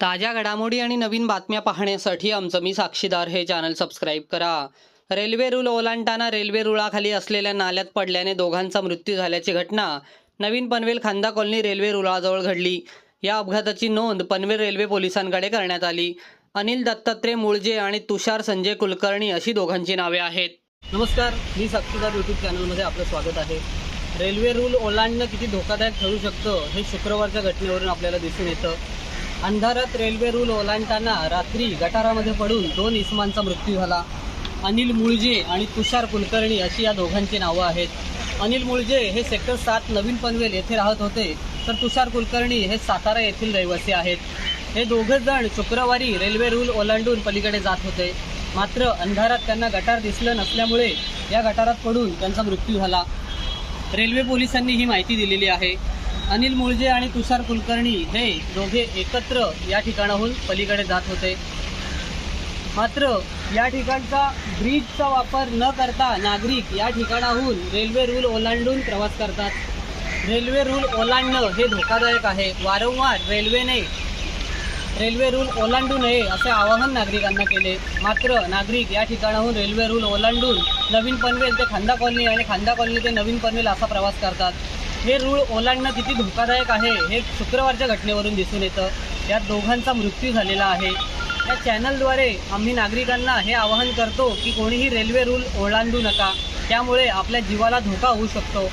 ताज्या घडामोडी आणि नवीन बातम्या पाहण्यासाठी आमचं मी साक्षीदार हे चॅनल सबस्क्राईब करा. रेल्वे रूळ ओलांडताना रेल्वे रुळाखाली असलेल्या नाल्यात पडल्याने दोघांचा मृत्यू झाल्याची घटना. नवीन पनवेल खांदा कॉलनी रेल्वे रुळाजवळ घडली. या अपघाताची नोंद पनवेल रेल्वे पोलिसांकडे करण्यात आली. अनिल दत्तात्रय मुळजे आणि तुषार संजय कुलकर्णी अशी दोघांची नावे आहेत. नमस्कार मी साक्षीदार यूट्यूब चॅनलमध्ये आपलं स्वागत आहे. रेल्वे रूल ओलांडणं किती धोकादायक ठरू शकतं हे शुक्रवारच्या घटनेवरून आपल्याला दिसून येतं. अंधारात रेल्वे रूल ओलांडताना रात्री गटारामध्ये पडून दोन इसमांचा मृत्यू झाला. अनिल मुळजे आणि तुषार कुलकर्णी अशी या दोघांची नावं आहेत. अनिल मुळजे हे सेक्टर सात नवीन पनवेल येथे राहत होते तर तुषार कुलकर्णी हे सातारा येथील रहिवासी आहेत. हे दोघं जण शुक्रवारी रेल्वे रूल ओलांडून पलीकडे जात होते. मात्र अंधारात त्यांना गटार दिसलं नसल्यामुळे या गटारात पडून त्यांचा मृत्यू झाला. रेल्वे पोलिसांनी ही माहिती दिलेली आहे. अनिल मुळजे आणि तुषार कुलकर्णी हे दोघे एकत्र या ठिकाणाहून पलीकडे जात होते. मात्र या ठिकाणचा ब्रिजचा वापर न करता नागरिक या ठिकाणाहून रेल्वे रूल ओलांडून प्रवास करतात. रेल्वे रूल ओलांडणं हे धोकादायक आहे. वारंवार रेल्वेने रेल्वे रूल ओलांडू नये असे आवाहन नागरिकांना केले. मात्र नागरिक या ठिकाणाहून रेल्वे रूल ओलांडून नवीन पनवेल ते खांदा कॉलनी आणि खांदा कॉलनी ते नवीन पनवेल असा प्रवास करतात. हे रूळ ओलांडणं किती धोकादायक आहे हे शुक्रवारच्या घटनेवरून दिसून येतं. यात दोघांचा मृत्यू झालेला आहे. या चॅनलद्वारे आम्ही नागरिकांना हे आवाहन करतो की कोणीही रेल्वे रूल ओलांडू नका. त्यामुळे आपल्या जीवाला धोका होऊ शकतो.